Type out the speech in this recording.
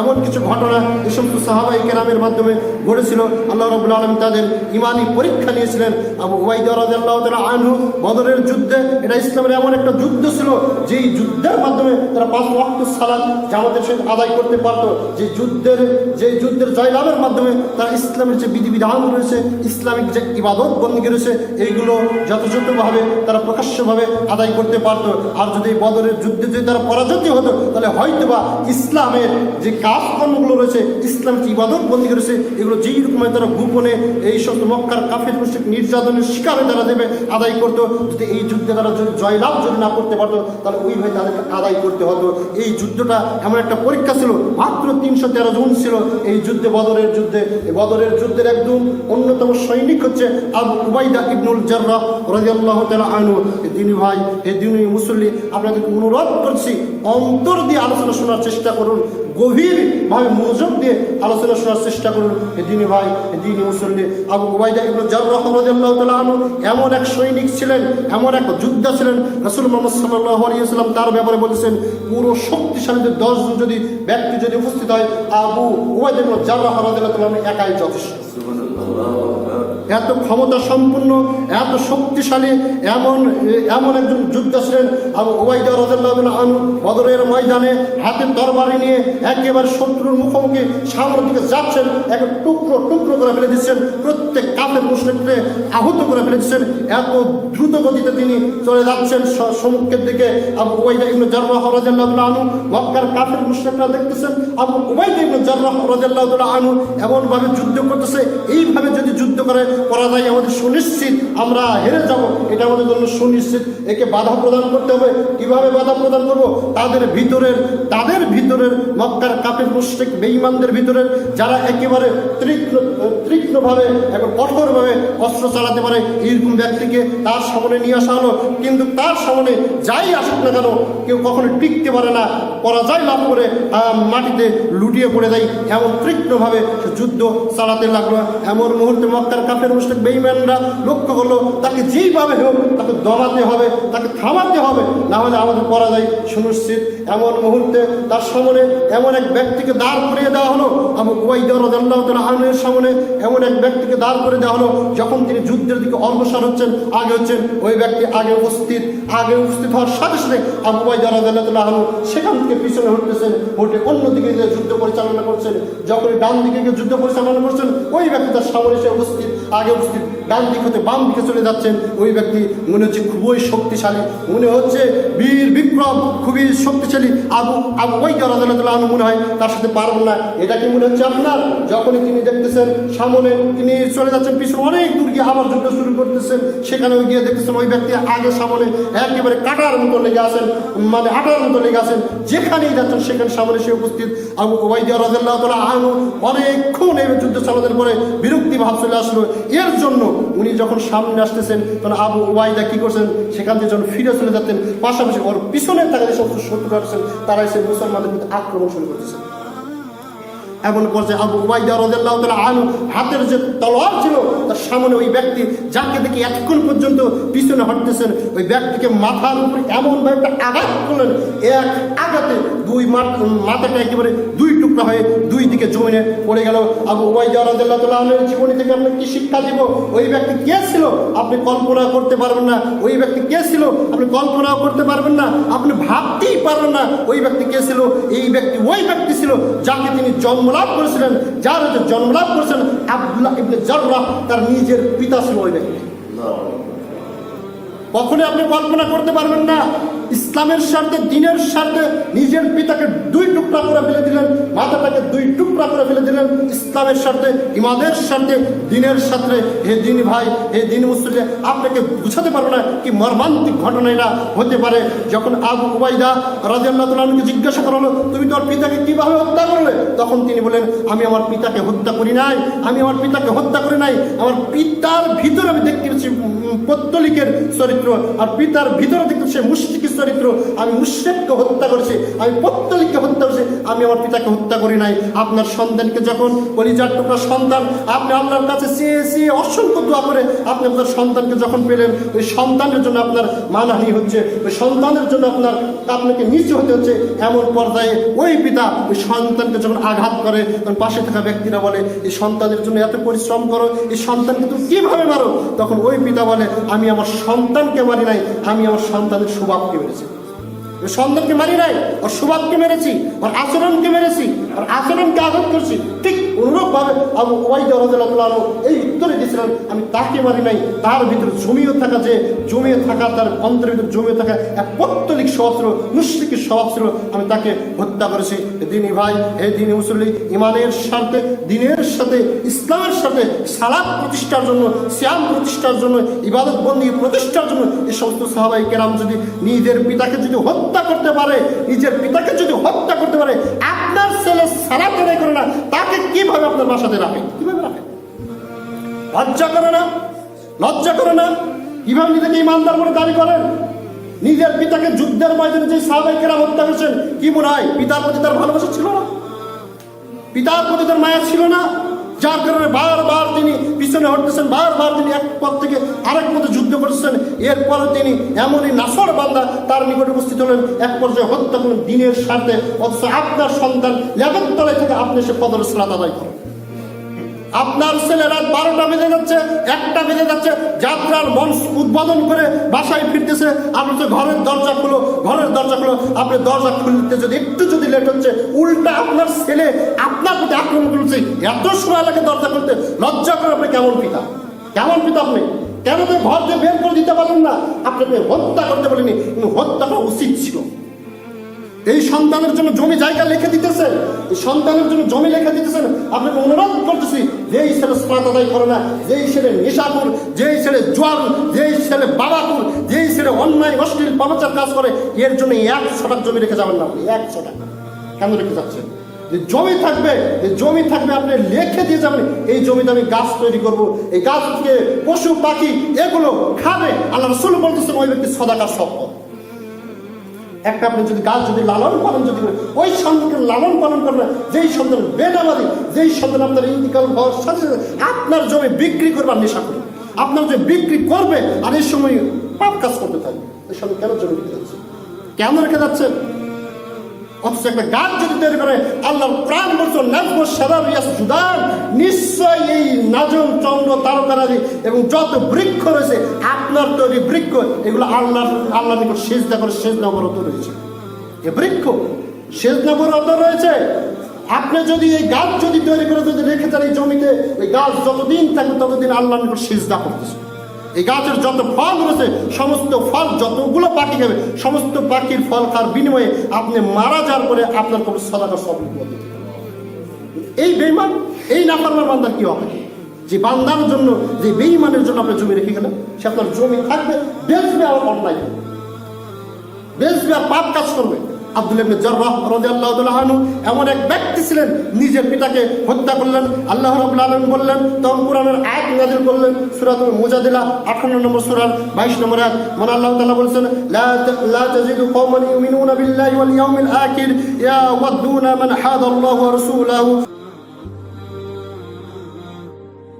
এমন কিছু ঘটনা এই সমস্ত সাহাবাই কেরামের মাধ্যমে ঘটেছিল। আল্লাহ রবুল্লা আলম তাদের ইমানি পরীক্ষা নিয়েছিলেন। আবু ওয়াইদ রাজাল্লাহ তালা আনহু বদরের যুদ্ধে, এটা ইসলামের এমন একটা যুদ্ধ ছিল, যেই যুদ্ধের মাধ্যমে তারা পাঁচ ওয়াক্ত সালাদ জামাতের সহিত আদায় করতে পারতো। যে যুদ্ধের যে যুদ্ধের জয়লাভের মাধ্যমে তারা ইসলামের যে বিধিবিধান রয়েছে, ইসলামিক যে ইবাদত বন্দী রয়েছে, এইগুলো যথাযথভাবে তারা প্রকাশ্যভাবে আদায় করতে পারতো। আর যদি বদরের যুদ্ধে যদি তারা পরাজিত হতো, তাহলে হয়তোবা ইসলামের যে কাজকর্মগুলো রয়েছে ইসলামের যে ইবাদত বন্দী রয়েছে এগুলো যেই রকমের তারা গোপনে এই সমস্ত মক্কার কাফের মুশরিক নির্যাতনের শিকারে তারা দেবে, আদায় করতো। যদি এই যুদ্ধে তারা যদি জয়লাভ যদি না করতে পারতো, তাহলে ওইভাবে তাদেরকে আদায় করতে হতো। এই যুদ্ধটা এমন একটা পরীক্ষা ছিল, মাত্র তিনশো তেরো জন ছিল এই যুদ্ধে, বদরের যুদ্ধে। বদরের যুদ্ধের একদম অন্যতম সৈনিক হচ্ছে আবু উবাইদা ইবনুল জার্রা রাজিয়াল্লাহ তালা আনু দিনী ভাই এ দিনী মুসল্লি, আপনাদেরকে অনুরোধ করছি, অন্তর দিয়ে আলোচনা শোনার চেষ্টা করুন। গভীরভাবে মনোযোগ দিয়ে আলোচনা শোনার চেষ্টা করুন। দিনী ভাই দিনী মুসল্লি, আবু উবাইদা ইবনুল জার্রা রাজিয়াল্লাহ তালা আনু এমন এক সৈনিক ছিলেন, এমন এক যোদ্ধা ছিলেন, রসুল মোহাম্মদ সাল্লাহ আলিয়াল্লাম তার ব্যাপারে বলেছেন, পুরো শক্তিশালী যে দশজন যদি ব্যক্তি যদি উপস্থিত হয়, আবু উবাইদ ইবনুল জার্রা রাদিয়াল্লাহু তাআলা একাই যথেষ্ট। এত ক্ষমতা সম্পূর্ণ এত শক্তিশালী, এমন এমন একজন যোদ্ধা ছিলেন ওবাইদা রাদিয়াল্লাহু আনু বদরের ময়দানে হাতে তরবারি নিয়ে একেবারে শত্রুর মুখোমুখি সামনের দিকে যাচ্ছেন, এক টুকরো টুকরো করে ফেলে দিচ্ছেন, প্রত্যেক কাফের মুসলিমকে আহত করে ফেলে দিচ্ছেন। এত দ্রুত গতিতে তিনি চলে যাচ্ছেন স- সম্মুখের দিকে আবু ওবাইদা ইবনু জাররাহ রাদিয়াল্লাহু আনু মক্কার কাফের মুশরিকরা দেখতেছেন আবু ওবাইদা ইবনু জাররাহ রাদিয়াল্লাহু আনহু এমন ভাবে যুদ্ধ করতেছে, এইভাবে যদি যুদ্ধ করে পরাজয় আমাদের সুনিশ্চিত আমরা হেরে যাব। এটা আমাদের জন্য সুনিশ্চিত। একে বাধা প্রদান করতে হবে। কীভাবে বাধা প্রদান করব? তাদের ভিতরের তাদের ভিতরের মক্কার কাপের মুশ্রিক বেঈমানদের ভিতরের, যারা একেবারে তীক্ষ্ণ, তীক্ষ্ণভাবে এবং কঠোরভাবে অস্ত্র চালাতে পারে এইরকম ব্যক্তিকে তার সামনে নিয়ে আসা হলো। কিন্তু তার সামনে যাই আসুক না কেন, কেউ কখনো টিকতে পারে না। পরাজয় লাভ করে মাটিতে লুটিয়ে পড়ে দেয় এমন তীক্ষ্ণভাবে যুদ্ধ চালাতে লাগল। এমন মুহূর্তে মক্কার কাফের মুসলিক বেইম্যানরা লক্ষ্য করল, তাকে যেইভাবে হোক তাকে দমাতে হবে, তাকে থামাতে হবে, না হলে আমাদের পরাজয় সুনিশ্চিত। এমন মুহূর্তে তার সামনে এমন এক ব্যক্তিকে দাঁড় করিয়ে দেওয়া হলো, আবু উবাইদা রাদিয়াল্লাহু তাআলা আনহুর সামনে এমন এক ব্যক্তিকে দাঁড় করে দেওয়া হলো, যখন তিনি যুদ্ধের দিকে অগ্রসর হচ্ছেন, আগে হচ্ছেন ওই ব্যক্তি আগে উপস্থিত আগে উপস্থিত হওয়ার সাথে সাথে আবু আনহু সেখান থেকে পিছনে হটতেছেন হটে অন্যদিকে যুদ্ধ পরিচালনা করছেন। যখন ডান দিকে যুদ্ধ পরিচালনা করছেন, ওই ব্যক্তি তার সামনে এসে উপস্থিত। আগে উপস্থিত ডান দিক হতে বাম দিকে চলে যাচ্ছেন। ওই ব্যক্তি মনে হচ্ছে খুবই শক্তিশালী। মনে হচ্ছে বীর বিক্রম, খুবই শক্তিশালী। আবু আবু ওই রাজাল্লাহ মনে হয় তার সাথে পারবেন না। এটা কি মনে হচ্ছে আপনার? যখনই তিনি দেখতেছেন সামনে, তিনি চলে যাচ্ছেন পিছনে, অনেক দূর গিয়ে আবার যুদ্ধ শুরু করতেছেন। সেখানে গিয়ে দেখতেছেন ওই ব্যক্তি আগে সামনে একেবারে কাটার মতো লেগে আসেন মানে আটার মতো লেগে আসেন যেখানেই যাচ্ছেন, সেখানে সামনে সে উপস্থিত। আবু ওবাইদিয়া রাজাল্লাহ তালা আনু অনেকক্ষণ এই যুদ্ধ চালানোর পরে বিরক্তি ভাব চলে আসলো। এর জন্য উনি যখন সামনে আসতেছেন, তখন আবু ওবাইদা কি করছেন? সেখান থেকে যখন ফিরে চলে যাচ্ছেন, পাশাপাশি ওর পিছনে থাকা যে সমস্ত শত্রুরা আছেন তারা এসে মুসলমানদের প্রতি আক্রমণ শুরু করতেছেন এমন পর্যায়ে আবু উবাইদা রাদিয়াল্লাহু তাআলা আনহু হাতের যে তলোয়ার ছিল, তার সামনে ওই ব্যক্তি যাকে দেখে এতক্ষণ পর্যন্ত পিছনে হটতেছেন, ওই ব্যক্তিকে মাথার উপরে এমনভাবে একটা আঘাত করলেন, এক আঘাতে দুই মাথ- মাথাটা একেবারে দুই টুকরা হয়ে দুই দিকে জমিনে পড়ে গেল। আবু উবাইদা রাদিয়াল্লাহু তাআলা জীবনী থেকে আপনি কি শিক্ষা দিব? ওই ব্যক্তি কে ছিল? আপনি কল্পনা করতে পারবেন না। ওই ব্যক্তি কে ছিল? আপনি কল্পনাও করতে পারবেন না। আপনি ভাবতেই পারবেন না ওই ব্যক্তি কে ছিল। এই ব্যক্তি ওই ব্যক্তি ছিল যাকে তিনি জন্মলাভ করেছিলেন। যার হচ্ছে জন্মলাভ করেছেন আব্দুল্লাহ ইবনে জাররাহ। তার নিজের পিতা ছিল ওই ব্যক্তি। কখনোই আপনি কল্পনা করতে পারবেন না। ইসলামের স্বার্থে, দিনের স্বার্থে নিজের পিতাকে দুই টুকরা করে ফেলে দিলেন মাথাটাকে দুই টুকরা করে ফেলে দিলেন। ইসলামের স্বার্থে, ইমাদের স্বার্থে, দিনের স্বার্থে, হে দিন ভাই, হে দিন মুসলিম, আপনাকে বুঝাতে পারব না কি মর্মান্তিক ঘটনা এটা হতে পারে। যখন আবু উবাইদা রাজিয়াল্লাহ জিজ্ঞাসা করা হলো, তুমি তোর পিতাকে কীভাবে হত্যা করলে? তখন তিনি বলেন আমি আমার পিতাকে হত্যা করি নাই, আমি আমার পিতাকে হত্যা করি নাই। আমার পিতার ভিতরে আমি দেখতে পেয়েছি পত্তলিকের চরিত্র, আর পিতার ভিতরে দেখতে সে মুশরিকের চরিত্র আমি মুশরিককে হত্যা করেছি, আমি পত্তলিককে হত্যা করেছি, আমি আমার পিতাকে হত্যা করি নাই। আপনার সন্তানকে যখন পরিচার টুকরা সন্তান, আপনি আল্লাহর কাছে চেয়ে চেয়ে অসংখ্য দোয়া করে আপনি আপনার সন্তানকে যখন পেলেন, ওই সন্তানের জন্য আপনার মানহানি হচ্ছে, ওই সন্তানের জন্য আপনার আপনাকে নিচু হতে হচ্ছে। এমন পর্যায়ে ওই পিতা ওই সন্তানকে যখন আঘাত করে, তখন পাশে থাকা ব্যক্তিরা বলে, এই সন্তানের জন্য এত পরিশ্রম করো, এই সন্তানকে তুমি কীভাবে মারো? তখন ওই পিতা বলে, আমি আমার সন্তানকে মারি নাই, আমি আমার সন্তানের স্বভাবকে মেরেছি ওই সন্তানকে মারি নাই, ওর সুবাদকে মেরেছি, ওর আচরণকে মেরেছি, ওর আচরণকে আঘাত করছি। ঠিক অনুরূপ ভাবে আবু রাদিয়াল্লাহু আনহু এই উত্তরে দিয়েছিলেন আমি তাকে মারি নাই, তার ভিতরে জমিয়ে থাকা যে জমিয়ে থাকা, তার অন্তরের ভিতরে জমিয়ে থাকা এক পত্তলিক স্বভাব ছিল মুশরিকের আমি তাকে হত্যা করেছি। দিনী ভাই, হে দিনী মুসল্লি ইমানের সাথে দিনের সাথে, ইসলামের সাথে সালাদ প্রতিষ্ঠার জন্য শ্যাম প্রতিষ্ঠার জন্য ইবাদত বন্দী প্রতিষ্ঠার জন্য এই সমস্ত সাহাবাই কেরাম যদি নিজের পিতাকে যদি হত্যা করতে পারে, নিজের পিতাকে যদি হত্যা করতে পারে, আপনার ছেলে সারা আদায় করে না, তাকে কীভাবে আপনার বাসাতে রাখে? কীভাবে রাখে? লজ্জা করে না? লজ্জা করে না? কীভাবে নিজেকে ইমানদার বলে দাবি করেন? নিজের পিতাকে যুদ্ধের ময়দানে যে সাহাবাই কেরাম হত্যা করেছেন, কি মনে হয়? পিতার প্রতি তার ভালোবাসা ছিল না? পিতার প্রতি তার মায়া ছিল না? যার কারণে বারবার তিনি পিছনে হটতেছেন, বারবার তিনি এক পথ থেকে আরেক পথে যুদ্ধ করছেন। এরপরে তিনি এমনই নাসর বান্দা তার নিকট উপস্থিত হলেন। এক পর্যায়ে হত্যা করলেন দিনের স্বার্থে। অথচ আপনার সন্তান লেবের তলায় থেকে আপনি সে পদর সালাত আদায় করেন। আপনার ছেলে রাত বারোটা বেজে যাচ্ছে, একটা বেজে যাচ্ছে। যাত্রার মঞ্চ উদ্বোধন করে বাসায় ফিরতেছে। আপনি তো ঘরের দরজা খুলো, ঘরের দরজা খুলো। আপনি দরজা খুলতে যদি একটু যদি লেট হচ্ছে, উল্টা আপনার ছেলে আপনার প্রতি আক্রমণ করছে। এত সময় লাগে দরজা খুলতে লজ্জা করে আপনি কেমন পিতা? কেমন পিতা আপনি? কেন তো ঘর থেকে বের করে দিতে পারলেন না? আপনাকে হত্যা করতে বলেনি, কিন্তু হত্যা করা উচিত ছিল। এই সন্তানের জন্য জমি জায়গা লিখে দিতেছেন, এই সন্তানের জন্য জমি লিখে দিতেছেন। আপনাকে অনুরোধ করতেছি, যেই ছেলে স্নাত আদায় করে না, যেই ছেলে নেশাপুর, যেই ছেলে জোয়ার, যেই ছেলে বাবাপুর, যেই ছেলে অন্যায় অশ্লীল পাপাচার কাজ করে, এর জন্য একশো টাকা জমি রেখে যাবেন না আপনি, একশো টাকা। কেন রেখে যাচ্ছেন যে জমি থাকবে, যে জমি থাকবে আপনি লেখে দিয়ে যাবেন, এই জমিতে আমি গাছ তৈরি করব। এই গাছ থেকে পশু, পাখি, এগুলো খাবে। আল্লাহ রসুল বলতেছেন, ওই ব্যক্তি সদাকার সম্পদ একটা আপনি যদি গাছ যদি লালন পালন যদি করেন, ওই সন্তানকে লালন পালন করবেন যেই সন্তান বেনামাদি যেই সন্তান আপনার ইন্দিকাল হওয়ার সাথে সাথে আপনার জমি বিক্রি করবার নেশা করবে আপনার যে বিক্রি করবে আর এই সময় পাপ কাজ করতে থাকবে। এই সময় কেন জমি রেখে যাচ্ছে কেন রেখে যাচ্ছেন? অথচ একটা গাছ যদি তৈরি করে, আল্লাহর প্রাণ বলছো, নাজম সাদার ইয়াস সুদান নিশ্চয় এই নাজম চন্দ্র তারকারাজি এবং যত বৃক্ষ রয়েছে, আপনার তৈরি বৃক্ষ, এগুলো আল্লাহ আল্লাহ নিকট সেজদা করে, সেজদা অবরত রয়েছে। এ বৃক্ষ, সেজদা অবরত রয়েছে, আপনি যদি এই গাছ যদি তৈরি করে যদি রেখে দেন এই জমিতে, ওই গাছ যতদিন থাকবে ততদিন আল্লাহ নিকট সেজদা করতেছে। এই গাছের যত ফল রয়েছে, সমস্ত ফল যতগুলো পাখি খাবে, সমস্ত পাখির ফল খাওয়ার বিনিময়ে আপনি মারা যাওয়ার পরে আপনার কোনো সদাকা সব এই বেইমান এই নাফারমার বান্দার কি হবে? যে বান্দার জন্য, যে বেইমানের জন্য আপনি জমি রেখে গেলেন, সে আপনার জমি থাকবে, বেচবে আর অন্যায় করবে। বেচবে আর পাপ কাজ করবে। আব্দুল ইবনে জাররাহ রাদিয়াল্লাহু তাআলা এমন এক ব্যক্তি ছিলেন, নিজের পিতাকে হত্যা করলেন, আল্লাহ রাব্বুল আলামিন বললেন, তখন কোরআনের আয়াত নাযিল করলেন, সূরাতুল মুজাদিলা 58 নম্বর সূরার 22 নম্বর আয়াত মানে আল্লাহ তাআলা বলেছেন, লা লা তাজিদু বিল্লাহি ওয়াল ইয়াউমিল আখির ইয়াওয়াদুনা মান হাদা আল্লাহু ওয়া রাসূলাহু।